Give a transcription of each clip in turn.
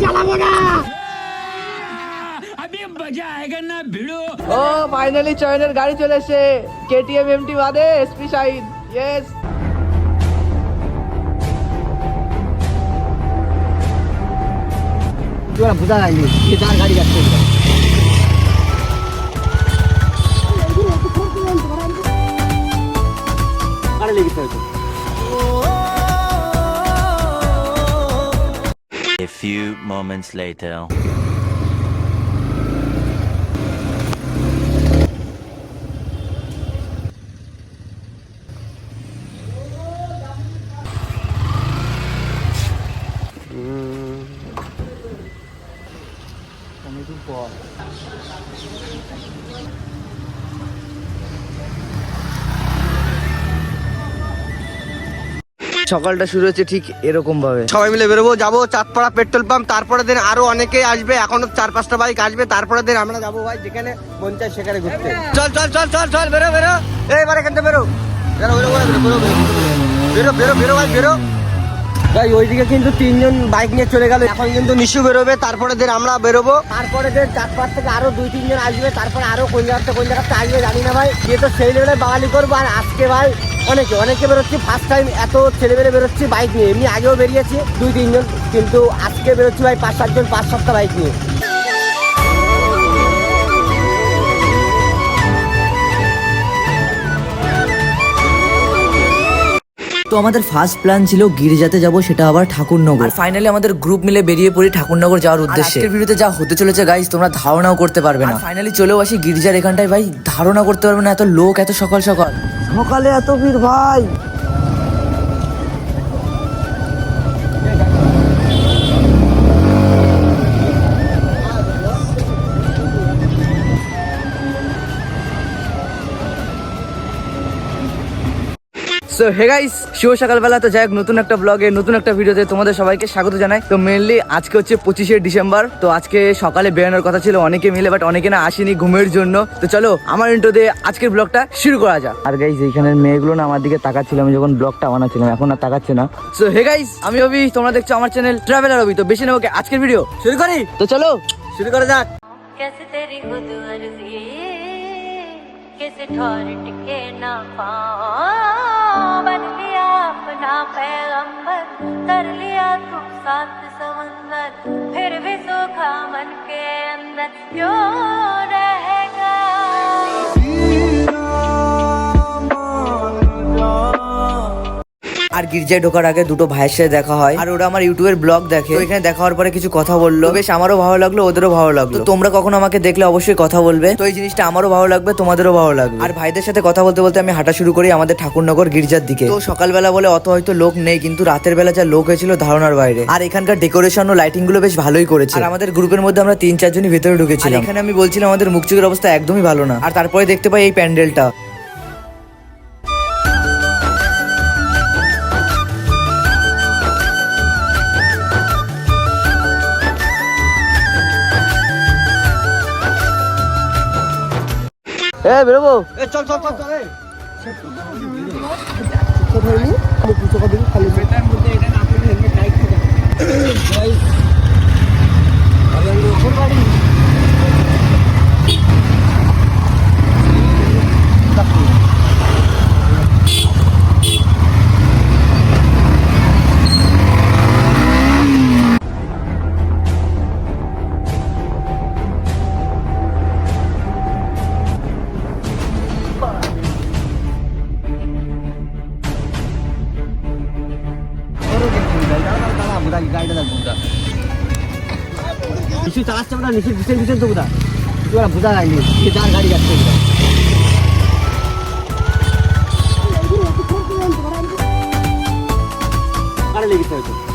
চালাবো না ও ফাইনালি চয়নের গাড়ি চলে এসে কেটিএম এমটি বাদে এসপি শাহিন ইয়েস তোরা বুঝা যায়নি যে যার গাড়ি যাচ্ছে আরে few moments later. সকালটা শুরু হচ্ছে ঠিক এরকম ভাবে সবাই মিলে বেরোবো যাব চাঁদপাড়া পেট্রোল পাম্প তারপরে দিন আরও অনেকে আসবে এখনও চার পাঁচটা বাইক আসবে তারপরে দিন আমরা যাব ভাই যেখানে মন চাই সেখানে ঘুরতে চল চল চল চল চল বেরো বেরো এইবার এখান থেকে বেরো বেরো বেরো বেরো বেরো বেরো বেরো ভাই বেরো ভাই ওইদিকে কিন্তু তিনজন বাইক নিয়ে চলে গেল এখন কিন্তু নিশু বেরোবে তারপরে দের আমরা বেরোবো তারপরে দের চারপাশ থেকে আরও দুই তিনজন আসবে তারপরে আরও কোন জায়গা কোন জায়গাতে আসবে জানি না ভাই গিয়ে তো সেই লেভেলে বাঙালি করব আর আজকে ভাই অনেকে অনেকে বেরোচ্ছি ফার্স্ট টাইম এত ছেলেবেলে বেরোচ্ছি বাইক নিয়ে। এমনি আগেও বেরিয়েছি, দুই তিনজন, কিন্তু আজকে বেরোচ্ছি ভাই পাঁচ সাতজন, পাঁচ সাতটা বাইক নিয়ে। তো আমাদের ফার্স্ট প্ল্যান ছিল গির্জাতে যাব সেটা আবার ঠাকুরনগর। ফাইনালি আমাদের গ্রুপ মিলে বেরিয়ে পড়ি ঠাকুরনগর যাওয়ার উদ্দেশ্যে। ভিডিওতে যা হতে চলেছে গাইজ তোমরা ধারণাও করতে পারবে না। ফাইনালি চলেও আসি গির্জার এখানটায় ভাই ধারণা করতে পারবে না এত লোক এত সকাল সকাল। সকালে এত ভিড় ভাই। সো হে গাইস শুভ সকালবেলা। তো যাই হোক, নতুন একটা ব্লগে নতুন একটা ভিডিওতে তোমাদের সবাইকে স্বাগত জানাই। তো মেনলি আজকে হচ্ছে পঁচিশে ডিসেম্বর। তো আজকে সকালে বেরোনোর কথা ছিল, অনেকে মিলে বাট অনেকে না আসেনি ঘুমের জন্য। তো চলো, আমার ইন্টো দিয়ে আজকের ব্লগটা শুরু করা যাক। আর গাইস এইখানের মেয়েগুলো না আমার দিকে তাকাচ্ছিল, আমি যখন ব্লগটা বানাচ্ছিলাম, এখন আর তাকাচ্ছে না। সো হে গাইস আমি অভি, তোমরা দেখছ আমার চ্যানেল ট্রাভেলার অভি। তো বেশি নেব আজকের ভিডিও শুরু করি? তো চলো, শুরু করা যাক। कैसे ठोर टिके ना पाओ। बन लिया अपना पैगंबर कर लिया तू सात समंदर, फिर भी सूखा मन के अंदर। क्यों আর গির্জায় ঢোকার আগে দুটো ভাইয়ের সাথে দেখা হয়। আর ওরা আমার ইউটিউবের ব্লগ দেখে। এখানে দেখা হওয়ার পরে কিছু কথা বলল। বেশ আমারও ভালো লাগল ওদেরও ভালো লাগল। তোমরা কখনো আমাকে দেখলে অবশ্যই কথা বলবে। তো এই জিনিসটা আমারও ভালো লাগবে তোমাদেরও ভালো লাগবে। আর ভাইদের সাথে কথা বলতে বলতে আমি হাঁটা শুরু করি আমাদের ঠাকুরনগর গির্জার দিকে। তো সকালবেলা বলে অত হয়তো লোক নেই কিন্তু রাতের বেলা যা লোক হয়েছিল ধারণার বাইরে। আর এখানকার ডেকোরেশন ও লাইটিংগুলো বেশ ভালোই করেছে। আর আমাদের গ্রুপের মধ্যে আমরা তিন চারজনই ভেতরে ঢুকেছিলাম। এখানে আমি বলছিলাম আমাদের মুখ চোখের অবস্থা একদমই ভালো না। আর তারপরে দেখতে পাই এই প্যান্ডেলটা। এ বেরোবো। এ চল চল চল চল নিশ্চয়ই যাচ্ছে আমরা নিচের ভিতরে ভিতরে দেবো না ওরা বোঝা যায়নি যে যার গাড়ি যাচ্ছে লেগেছে হয়তো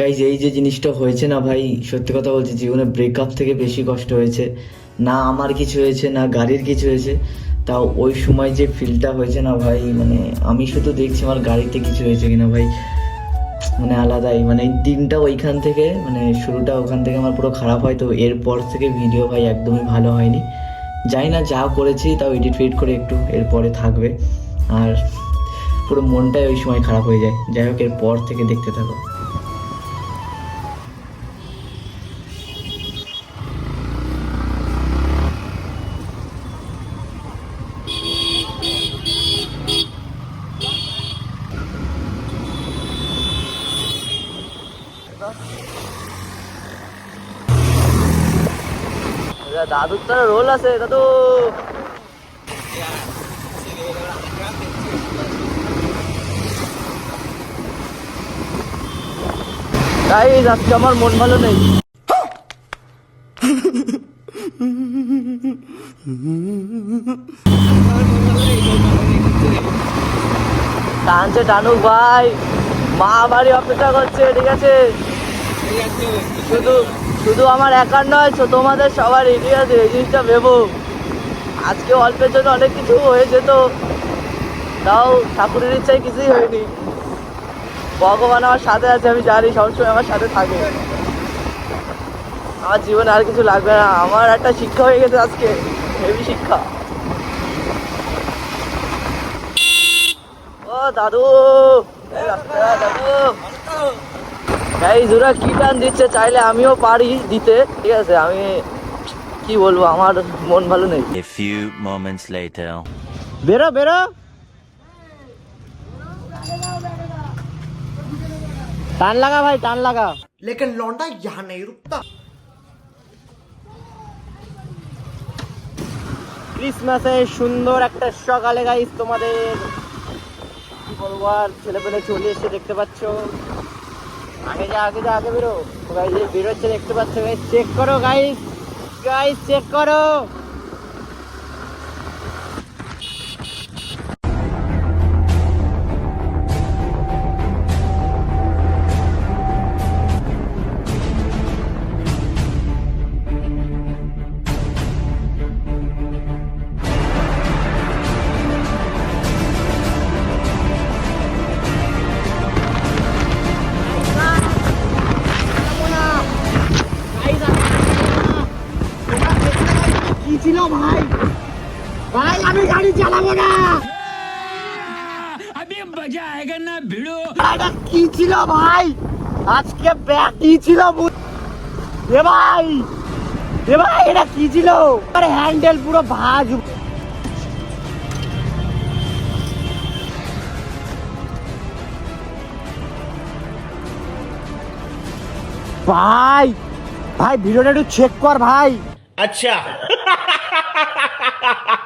গাইজ এই যে জিনিসটা হয়েছে না ভাই, সত্যি কথা বলছি, জীবনে ব্রেকআপ থেকে বেশি কষ্ট হয়েছে। না আমার কিছু হয়েছে, না গাড়ির কিছু হয়েছে। তাও ওই সময় যে ফিলটা হয়েছে না ভাই মানে আমি শুধু দেখছি আমার গাড়িতে কিছু হয়েছে কিনা ভাই। মানে আলাদাই মানে দিনটা ওইখান থেকে মানে শুরুটা ওখান থেকে আমার পুরো খারাপ হয়, তো এরপর থেকে ভিডিও ভাই একদমই ভালো হয়নি। জানি না যা করেছি, তাও এডিট ফেডিট করে একটু এরপরে থাকবে। আর পুরো মনটাই ওই সময় খারাপ হয়ে যায়। যাই হোক, এরপর থেকে দেখতে থাকো। দাদুর তো রোল আছে, দাদু। তাই আজকে আমার মন ভালো নেই। টানছে টানুক ভাই। মা বাড়ি অপেক্ষা করছে, ঠিক আছে? শুধু শুধু আমার একার নয় তোমাদের সবার আছে এই জিনিসটা ভেবো। আজকে অল্পের জন্য অনেক কিছু হয়ে যেত তাও ঠাকুরের ইচ্ছায় কিছুই হয়নি। ভগবান আমার সাথে আছে, আমি জানি, সবসময় আমার সাথে থাকে। আমার জীবনে আর কিছু লাগবে না। আমার একটা শিক্ষা হয়ে গেছে আজকে, হেভি শিক্ষা। ও, দাদু! দাদু! এই দুরা কি টান দিচ্ছে চাইলে আমিও পারি দিতে। ঠিক আছে আমি কি বলব আমার মন ভালো নেই। A few moments later. বেরো বেরো। টান লাগা ভাই টান লাগা। লেকিন লন্ডা ইহা নেই রুকতা ক্রিসমাসের সুন্দর একটা সকালে গাইস তোমাদের কি বলব আর ছেলেপেলে চলে এসে দেখতে পাচ্ছ। আগে যা আগে যা, আগে বেরো। এই বেরোচ্ছে, দেখতে পাচ্ছ? গাইস চেক করো গাইস গাইস চেক করো। গাড়ি চালাবো না এটা কি ছিল ভাই আজকে ব্যাগ কি ছিল এ ভাই এ ভাই এটা কি ছিল আরে হ্যান্ডেল পুরো ভাজ ভাই ভাই ভিডিওটা একটু চেক কর ভাই day.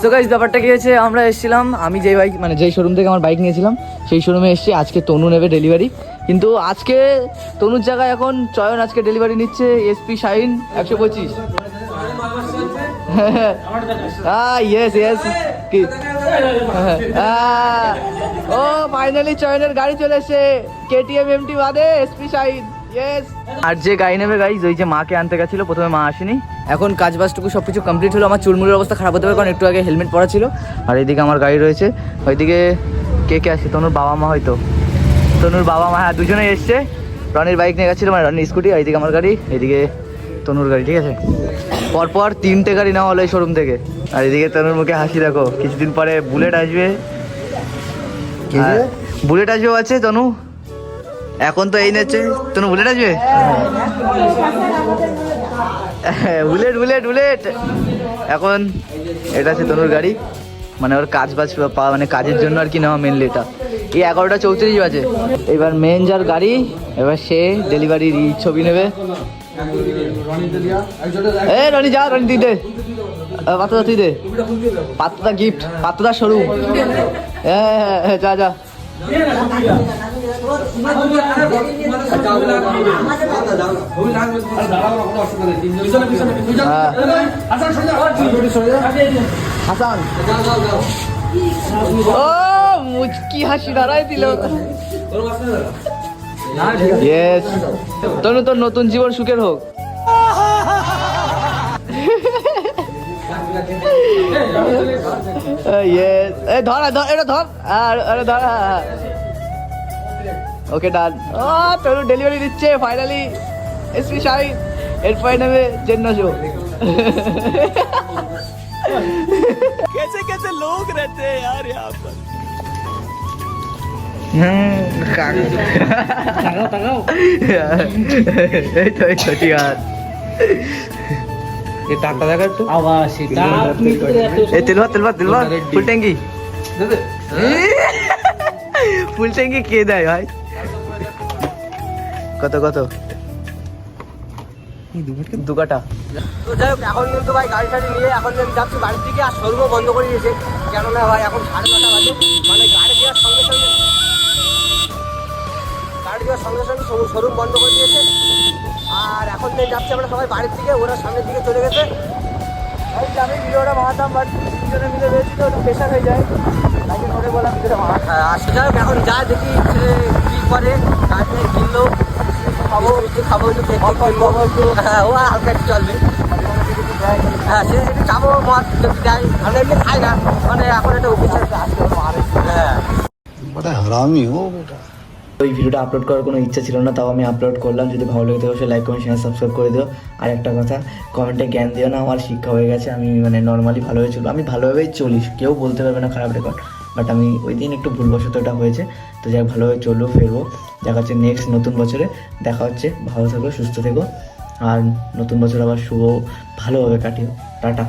সো গাইজ ব্যাপারটা কি হয়েছে? আমরা এসেছিলাম, আমি যেই বাইক মানে যেই শোরুম থেকে আমার বাইক নিয়েছিলাম, সেই শোরুমে এসেছি। আজকে তনু নেবে ডেলিভারি কিন্তু আজকে তনুর জায়গায় এখন চয়ন আজকে ডেলিভারি নিচ্ছে এসপি শাইন একশো পঁচিশ। ইয়েস ইয়েস কি? ও ফাইনালি চয়নের গাড়ি চলে এসেছে। কেটিএম এমটি বাদে এসপি শাইন ইয়েস আর যে গাড়ি নেবে গাইজ ওই যে মাকে আনতে গেছিল, প্রথমে মা আসেনি। এখন কাজ বাজটুকু সব কিছু কমপ্লিট হলো আমার চুলমুলের অবস্থা খারাপ হতে পারে কারণ একটু আগে হেলমেট পরা ছিল। আর এইদিকে আমার গাড়ি রয়েছে ওইদিকে কে কে আছে? তনুর বাবা মা হয়তো। তনুর বাবা মা হ্যাঁ দুজনে এসছে। রনির বাইক নিয়ে গেছিল মানে রনির স্কুটি আর এইদিকে আমার গাড়ি এইদিকে তনুর গাড়ি ঠিক আছে? পরপর তিনটে গাড়ি নেওয়া হলো এই শোরুম থেকে। আর এদিকে তনুর মুখে হাসি দেখো কিছুদিন পরে বুলেট আসবে। বুলেট আসবে আছে তনু। এখন তো এই নেচ্ছে তনু বুলেট আসবে? হ্যাঁ, বুলেট বুলেট বুলেট। এখন এটা আছে তনুর গাড়ি। মানে ওর কাজ বাজ পাওয়া মানে কাজের জন্য আর কি নেওয়া মেনলি এটা। এই এগারোটা চৌত্রিশ বাজে। এবার মেন যার গাড়ি, এবার সে ডেলিভারির ছবি নেবে। এ, রনি যা, রনি তুই দে। পাত্রদা তুই দে। পাত্রদা গিফট পাত্রদা হ্যাঁ হ্যাঁ যা যা। হাসান। ও মুচকি হাসি দাঁড়াই দিল। তনু তোর নতুন জীবন সুখের হোক। ইয়েস এই ধর ধর এটা ধর আর আরে ধর হ্যাঁ, হ্যাঁ। ওকে ডান ও তোর ডেলিভারি দিচ্ছে ফাইনালি এসপি শাহিন এরপরে নেবে জেন্ন শো कैसे कैसे लोग रहते हैं यार यहाँ पर এই তো এই তো ঠিক আছে এই ফুল ট্যাঙ্কি। ফুল ট্যাঙ্কি কে দেয় ভাই? কত কত? দু কাটা তো যাই হোক এখন কিন্তু ভাই গাড়ি টাড়ি নিয়ে এখন আমি যাচ্ছি বাড়ির দিকে আর শোরুমও বন্ধ করে দিয়েছে। কেননা ভাই এখন সাড়ে নটা বাজে। মানে গাড়ি দেওয়ার সঙ্গে সঙ্গে গাড়ি দেওয়ার সঙ্গে সঙ্গে শোরুম বন্ধ করে দিয়েছে। আর এখন তো যাচ্ছি আমরা সবাই বাড়ির দিকে ওরা সামনের দিকে চলে গেছে। আমি ভিডিওটা মারাতাম বাট দুজনে মিলে রয়েছি তো ওটা প্রেশার হয়ে যায়। তাই জন্য বললাম ভিডিওটা মারা হ্যাঁ, আর সেটা এখন যা দেখি ছেলে করে কাজ নিয়ে কিনলো খাব। একটু খাব একটু খাব একটু। হ্যাঁ ও হালকা একটু চলবে হ্যাঁ সে একটু চাবো মার যদি দেয়। আমরা এমনি খাই না। মানে এখন একটা অফিসার আসবে হ্যাঁ। হারামি ও বেটা। তো এই ভিডিওটা আপলোড করার কোনো ইচ্ছা ছিল না, তাও আমি আপলোড করলাম। যদি ভালো লাগে অবশ্যই লাইক কমেন্ট শেয়ার সাবস্ক্রাইব করে দিও। আর একটা কথা কমেন্টে জ্ঞান দিও না, আমার শিক্ষা হয়ে গেছে, আমি মানে নর্মালি ভালোভাবে চলবো। আমি ভালোভাবেই চলি, কেউ বলতে পারবে না খারাপ রেকর্ড বাট আমি ওই দিন একটু ভুলবশত এটা হয়েছে। তো যাই ভালোভাবে চলবো, ফেরবো। দেখা হচ্ছে নেক্সট নতুন বছরে। দেখা হচ্ছে, ভালো থাকো, সুস্থ থেকো। আর নতুন বছর আবার শুভ, ভালোভাবে কাটিও। টাটা।